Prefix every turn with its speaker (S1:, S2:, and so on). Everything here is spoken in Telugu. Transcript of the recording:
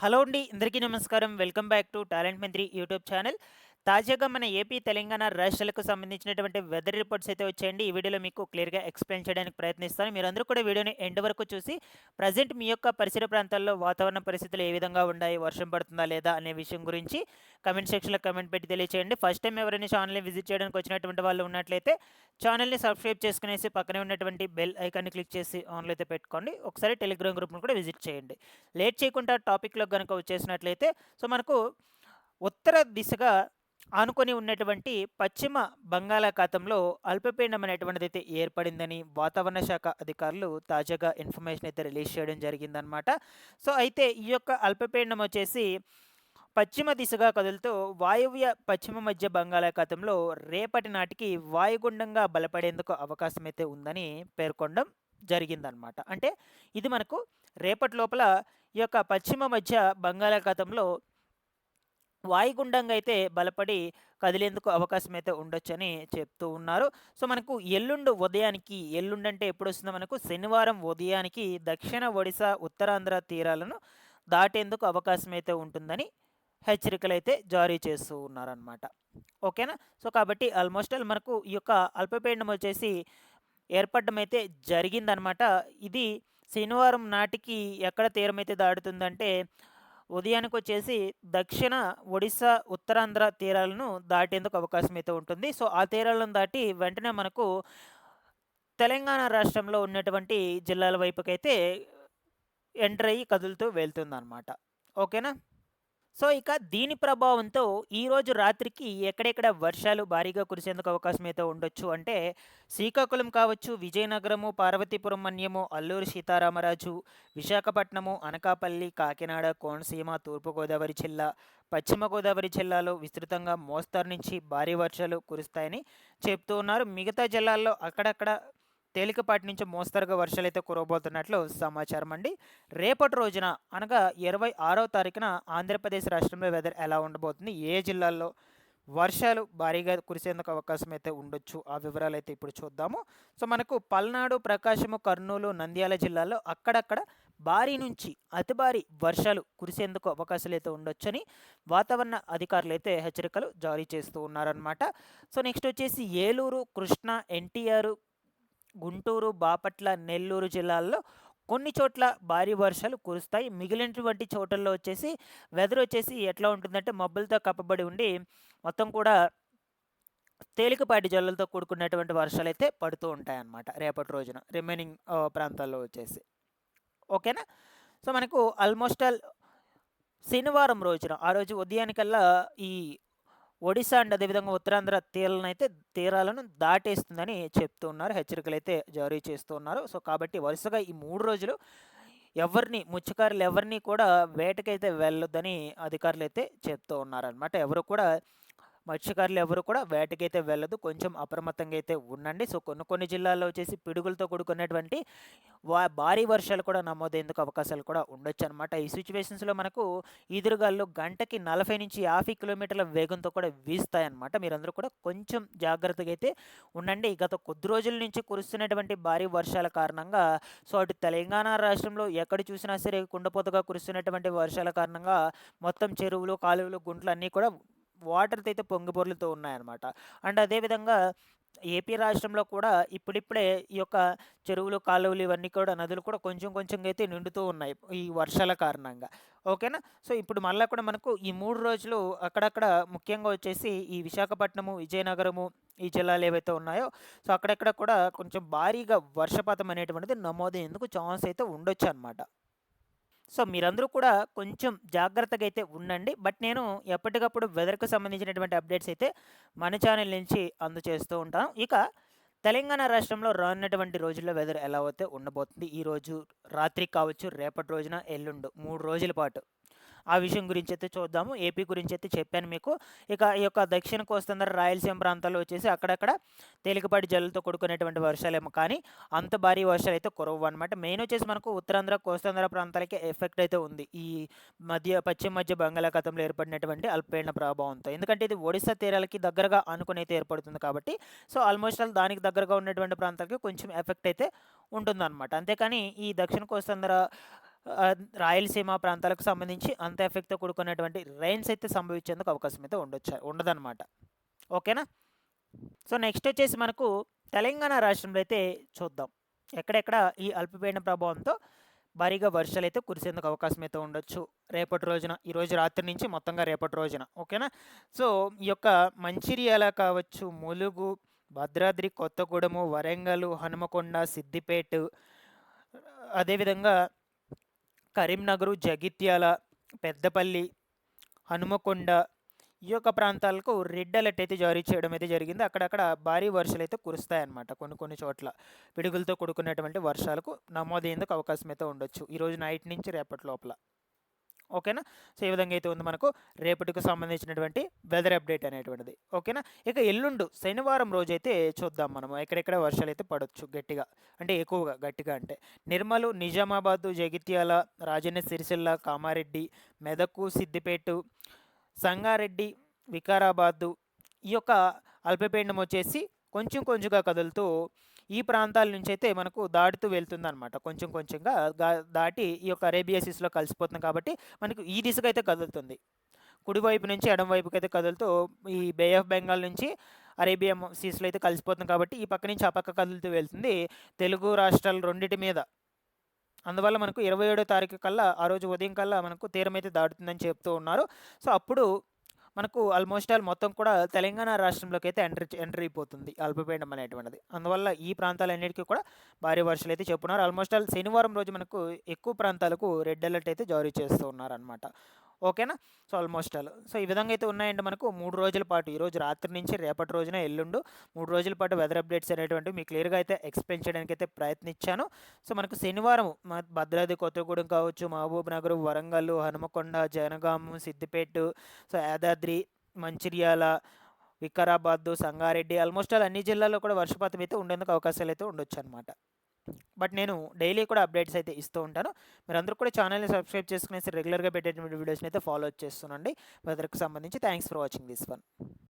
S1: హలో అండి అందరికీ నమస్కారం welcome back to talent Mantri YouTube channel తాజాగా మన ఏపీ తెలంగాణ రాష్ట్రాలకు సంబంధించినటువంటి వెదర్ రిపోర్ట్స్ అయితే వచ్చాయండి ఈ వీడియోలో మీకు క్లియర్గా ఎక్స్ప్లెయిన్ చేయడానికి ప్రయత్నిస్తాను మీరందరూ కూడా వీడియోని ఎండ్ వరకు చూసి ప్రజెంట్ మీ యొక్క పరిసర ప్రాంతాల్లో వాతావరణ పరిస్థితులు ఏ విధంగా ఉన్నాయి వర్షం పడుతుందా లేదా అనే విషయం గురించి కమెంట్ సెక్షన్లో కమెంట్ పెట్టి తెలియచేయండి ఫస్ట్ టైం ఎవరైనా ఛానల్ని విజిట్ చేయడానికి వచ్చినటువంటి వాళ్ళు ఉన్నట్లయితే ఛానల్ని సబ్స్క్రైబ్ చేసుకునేసి పక్కనే ఉన్నటువంటి బెల్ ఐకాన్ని క్లిక్ చేసి ఆన్లో అయితే పెట్టుకోండి ఒకసారి టెలిగ్రామ్ గ్రూప్ను కూడా విజిట్ చేయండి లేట్ చేయకుండా టాపిక్లో కనుక వచ్చేసినట్లయితే సో మనకు ఉత్తర దిశగా ఆనుకొని ఉన్నటువంటి పశ్చిమ బంగాళాఖాతంలో అల్పపీడనం అనేటువంటిది అయితే ఏర్పడిందని వాతావరణ శాఖ అధికారులు తాజాగా ఇన్ఫర్మేషన్ అయితే రిలీజ్ చేయడం జరిగిందనమాట సో అయితే ఈ యొక్క అల్పపీడనం వచ్చేసి పశ్చిమ దిశగా కదులుతూ వాయువ్య పశ్చిమ మధ్య బంగాళాఖాతంలో రేపటి నాటికి వాయుగుండంగా బలపడేందుకు అవకాశం అయితే ఉందని పేర్కొనడం జరిగిందనమాట అంటే ఇది మనకు రేపటి లోపల ఈ యొక్క పశ్చిమ మధ్య బంగాళాఖాతంలో వాయుగుండంగా అయితే బలపడి కదిలేందుకు అవకాశం అయితే ఉండొచ్చని చెప్తూ ఉన్నారు సో మనకు ఎల్లుండి ఉదయానికి ఎల్లుండి అంటే ఎప్పుడు వస్తుందో మనకు శనివారం ఉదయానికి దక్షిణ ఒడిశా ఉత్తరాంధ్ర తీరాలను దాటేందుకు అవకాశం అయితే ఉంటుందని హెచ్చరికలు అయితే జారీ చేస్తూ ఉన్నారనమాట ఓకేనా సో కాబట్టి ఆల్మోస్ట్ ఆల్ మనకు ఈ యొక్క అల్పపీడనం వచ్చేసి ఏర్పడడం అయితే జరిగిందనమాట ఇది శనివారం నాటికి ఎక్కడ తీరం అయితే దాడుతుందంటే ఉదయానికి వచ్చేసి దక్షిణ ఒడిశా ఉత్తరాంధ్ర తీరాలను దాటేందుకు అవకాశం అయితే ఉంటుంది సో ఆ తీరాలను దాటి వెంటనే మనకు తెలంగాణ రాష్ట్రంలో ఉన్నటువంటి జిల్లాల వైపుకైతే ఎంటర్ అయ్యి కదులుతూ వెళ్తుందన్నమాట ఓకేనా సో ఇక దీని ప్రభావంతో ఈరోజు రాత్రికి ఎక్కడెక్కడ వర్షాలు భారీగా కురిసేందుకు అవకాశం అయితే ఉండొచ్చు అంటే శ్రీకాకుళం కావచ్చు విజయనగరము పార్వతీపురం మన్యము అల్లూరు సీతారామరాజు విశాఖపట్నము అనకాపల్లి కాకినాడ కోనసీమ తూర్పుగోదావరి జిల్లా పశ్చిమ గోదావరి జిల్లాలో విస్తృతంగా మోస్తారు నుంచి భారీ వర్షాలు కురుస్తాయని చెప్తూ ఉన్నారు మిగతా జిల్లాల్లో అక్కడక్కడ తేలికపాటి నుంచి మోస్తరుగా వర్షాలు అయితే కురవబోతున్నట్లు సమాచారం అండి రేపటి రోజున అనగా ఇరవై ఆరో తారీఖున ఆంధ్రప్రదేశ్ రాష్ట్రంలో వెదర్ ఎలా ఉండబోతుంది ఏ జిల్లాల్లో వర్షాలు భారీగా కురిసేందుకు అవకాశం అయితే ఉండొచ్చు ఆ వివరాలు అయితే ఇప్పుడు చూద్దాము సో మనకు పల్నాడు ప్రకాశము కర్నూలు నంద్యాల జిల్లాల్లో అక్కడక్కడ భారీ నుంచి అతి భారీ వర్షాలు కురిసేందుకు అవకాశాలు అయితే ఉండొచ్చని వాతావరణ అధికారులు అయితే హెచ్చరికలు జారీ చేస్తూ ఉన్నారనమాట సో నెక్స్ట్ వచ్చేసి ఏలూరు కృష్ణా ఎన్టీఆర్ గుంటూరు బాపట్ల నెల్లూరు జిల్లాల్లో కొన్ని చోట్ల భారీ వర్షాలు కురుస్తాయి మిగిలినటువంటి చోటల్లో వచ్చేసి వెదర్ వచ్చేసి ఎట్లా ఉంటుందంటే మబ్బులతో కప్పబడి ఉండి మొత్తం కూడా తేలికపాటి జల్లులతో కూడుకున్నటువంటి వర్షాలు అయితే పడుతూ ఉంటాయన్నమాట రేపటి రోజున రిమైనింగ్ ప్రాంతాల్లో వచ్చేసి ఓకేనా సో మనకు ఆల్మోస్ట్ ఆల్ శనివారం రోజున ఆ రోజు ఉదయానికల్లా ఈ ఒడిశా అండ్ అదేవిధంగా ఉత్తరాంధ్ర తీరాలను అయితే తీరాలను దాటేస్తుందని చెప్తూ ఉన్నారు హెచ్చరికలు అయితే జారీ చేస్తూ ఉన్నారు సో కాబట్టి వరుసగా ఈ మూడు రోజులు ఎవరిని ముచ్చకారులు ఎవరిని కూడా వేటకైతే వెళ్ళొద్దని అధికారులు అయితే చెప్తూ ఉన్నారనమాట ఎవరు కూడా మత్స్యకారులు ఎవరు కూడా వేటకైతే వెళ్ళదు కొంచెం అప్రమత్తంగా అయితే ఉండండి సో కొన్ని కొన్ని జిల్లాల్లో వచ్చేసి పిడుగులతో కూడుకున్నటువంటి వా భారీ వర్షాలు కూడా నమోదయ్యేందుకు అవకాశాలు కూడా ఉండొచ్చు అనమాట ఈ సిచ్యువేషన్స్లో మనకు ఈదురుగాలు గంటకి నలభై నుంచి యాభై కిలోమీటర్ల వేగంతో కూడా వీస్తాయన్నమాట మీరందరూ కూడా కొంచెం జాగ్రత్తగా అయితే ఉండండి గత కొద్ది రోజుల నుంచి కురుస్తున్నటువంటి భారీ వర్షాల కారణంగా సో అటు తెలంగాణ రాష్ట్రంలో ఎక్కడ చూసినా సరే కుండపోతగా కురుస్తున్నటువంటి వర్షాల కారణంగా మొత్తం చెరువులు కాలువలు గుంట్లు అన్నీ కూడా వాటర్ అయితే పొంగి పొంగిపొర్లుతూ ఉన్నాయన్నమాట అండ్ అదేవిధంగా ఏపీ రాష్ట్రంలో కూడా ఇప్పుడిప్పుడే ఈ యొక్క చెరువులు కాలువలు ఇవన్నీ కూడా నదులు కూడా కొంచెం కొంచెం అయితే నిండుతూ ఉన్నాయి ఈ వర్షాల కారణంగా ఓకేనా సో ఇప్పుడు మళ్ళీ కూడా మనకు ఈ మూడు రోజులు అక్కడక్కడ ముఖ్యంగా వచ్చేసి ఈ విశాఖపట్నము విజయనగరము ఈ జిల్లాలు ఏవైతే ఉన్నాయో సో అక్కడక్కడ కూడా కొంచెం భారీగా వర్షపాతం అనేటువంటిది నమోదయ్యేందుకు ఛాన్స్ అయితే ఉండొచ్చు అనమాట సో మీరందరూ కూడా కొంచెం జాగ్రత్తగా అయితే ఉండండి బట్ నేను ఎప్పటికప్పుడు వెదర్కు సంబంధించినటువంటి అప్డేట్స్ అయితే మన ఛానల్ నుంచి అందచేస్తూ ఉంటాను ఇక తెలంగాణ రాష్ట్రంలో రానున్నటువంటి రోజుల్లో వెదర్ ఎలా అయితే ఉండబోతుంది ఈరోజు రాత్రి కావచ్చు రేపటి రోజున ఎల్లుండు మూడు రోజుల పాటు ఆ విషయం గురించి అయితే చూద్దాము ఏపీ గురించి అయితే చెప్పాను మీకు ఇక ఈ యొక్క దక్షిణ కోస్తాంధ్ర రాయలసీమ ప్రాంతాల్లో వచ్చేసి అక్కడక్కడ తేలికపాటి జల్లుతో కూడుకునేటువంటి వర్షాలేమో కానీ అంత భారీ వర్షాలు అయితే కురవు అనమాట మెయిన్ వచ్చేసి మనకు ఉత్తరాంధ్ర కోస్తాంధ్ర ప్రాంతాలకి ఎఫెక్ట్ అయితే ఉంది ఈ మధ్య పశ్చిమ మధ్య బంగాళాఖాతంలో ఏర్పడినటువంటి అల్పీడన ప్రభావంతో ఎందుకంటే ఇది ఒడిశా తీరాలకి దగ్గరగా అనుకుని అయితే ఏర్పడుతుంది కాబట్టి సో ఆల్మోస్ట్ ఆల్ దానికి దగ్గరగా ఉన్నటువంటి ప్రాంతాలకి కొంచెం ఎఫెక్ట్ అయితే ఉంటుందన్నమాట అంతేకాని ఈ దక్షిణ కోస్తాంధ్ర రాయలసీమ ప్రాంతాలకు సంబంధించి అంత ఎఫెక్ట్తో కూడుకున్నటువంటి రైన్స్ అయితే సంభవించేందుకు అవకాశం అయితే ఉండొచ్చు ఉండదన్నమాట ఓకేనా సో నెక్స్ట్ వచ్చేసి మనకు తెలంగాణ రాష్ట్రంలో అయితే చూద్దాం ఎక్కడెక్కడ ఈ అల్పపీడన ప్రభావంతో భారీగా వర్షాలు అయితే కురిసేందుకు అవకాశం అయితే ఉండొచ్చు రేపటి రోజున ఈరోజు రాత్రి నుంచి మొత్తంగా రేపటి రోజున ఓకేనా సో ఈ యొక్క మంచిర్యాల కావచ్చు ములుగు భద్రాద్రి కొత్తగూడెము వరంగల్ హనుమకొండ సిద్దిపేట అదేవిధంగా కరీంనగర్ జగిత్యాల పెద్దపల్లి హనుమకొండ ఈ యొక్క ప్రాంతాలకు రెడ్ అలర్ట్ అయితే జారీ చేయడం అయితే జరిగింది అక్కడక్కడ భారీ వర్షాలు అయితే కురుస్తాయన్నమాట కొన్ని కొన్ని చోట్ల పిడుగులతో కూడుకున్నటువంటి వర్షాలకు నమోదయ్యేందుకు అవకాశం అయితే ఉండొచ్చు ఈరోజు నైట్ నుంచి రేపటి లోపల ఓకేనా సో ఈ విధంగా అయితే ఉంది మనకు రేపటికి సంబంధించినటువంటి వెదర్ అప్డేట్ అనేటువంటిది ఓకేనా ఇక ఎల్లుండు శనివారం రోజైతే చూద్దాం మనము ఎక్కడెక్కడ వర్షాలు అయితే పడవచ్చు గట్టిగా అంటే ఎక్కువగా గట్టిగా అంటే నిర్మలు నిజామాబాదు జగిత్యాల రాజన్న సిరిసిల్ల కామారెడ్డి మెదకు సిద్దిపేట సంగారెడ్డి వికారాబాదు ఈ యొక్క అల్పపీండం వచ్చేసి కొంచెం కొంచెంగా కదులుతూ ఈ ప్రాంతాల నుంచి అయితే మనకు దాటుతూ అనమాట కొంచెం కొంచెంగా దాటి ఈ యొక్క సీస్లో కలిసిపోతుంది కాబట్టి మనకు ఈ దిశగా అయితే కదులుతుంది కుడివైపు నుంచి ఎడం వైపుకి అయితే కదులుతూ ఈ బే ఆఫ్ బెంగాల్ నుంచి అరేబియా సీస్లో అయితే కలిసిపోతుంది కాబట్టి ఈ పక్క నుంచి ఆ పక్క కదులుతూ వెళ్తుంది తెలుగు రాష్ట్రాలు రెండింటి మీద అందువల్ల మనకు ఇరవై ఏడో తారీఖు కల్లా ఆ రోజు ఉదయం కల్లా మనకు తీరం అయితే దాటుతుందని చెప్తూ ఉన్నారు సో అప్పుడు మనకు ఆల్మోస్ట్ ఆల్ మొత్తం కూడా తెలంగాణ రాష్ట్రంలోకి అయితే ఎంట్రీ ఎంట్రీ అయిపోతుంది అల్పపీడం అనేటువంటిది అందువల్ల ఈ ప్రాంతాలన్నిటికీ కూడా భారీ వర్షాలు అయితే చెప్పున్నారు ఆల్మోస్ట్ ఆల్ శనివారం రోజు మనకు ఎక్కువ ప్రాంతాలకు రెడ్ అలర్ట్ అయితే జారీ చేస్తూ ఉన్నారనమాట ఓకేనా సో ఆల్మోస్ట్ ఆల్ సో ఈ విధంగా అయితే ఉన్నాయండి మనకు మూడు రోజుల పాటు ఈ రోజు రాత్రి నుంచి రేపటి రోజున ఎల్లుండు మూడు రోజుల పాటు వెదర్ అప్డేట్స్ అనేటువంటివి మీకు క్లియర్గా అయితే ఎక్స్ప్లెయిన్ చేయడానికి అయితే ప్రయత్నించాను సో మనకు శనివారం భద్రాద్రి కొత్తగూడెం కావచ్చు Mahabubnagar Warangal Hanumakonda Jangaon Siddipet so Yadadri Mancherial Vikarabad Sangareddy almost all అన్ని జిల్లాల్లో కూడా వర్షపాతం అయితే ఉండేందుకు అవకాశాలు అయితే ఉండొచ్చు అనమాట బట్ నేను డైలీ కూడా అప్డేట్స్ అయితే ఇస్తూ ఉంటాను మీరందరూ కూడా ఛానల్ని సబ్స్క్రైబ్ చేసుకునేసి రెగ్యులర్గా పెట్టేటువంటి వీడియోస్ని అయితే ఫాలో చేస్తున్నాండి వెదర్కి సంబంధించి thanks for watching this one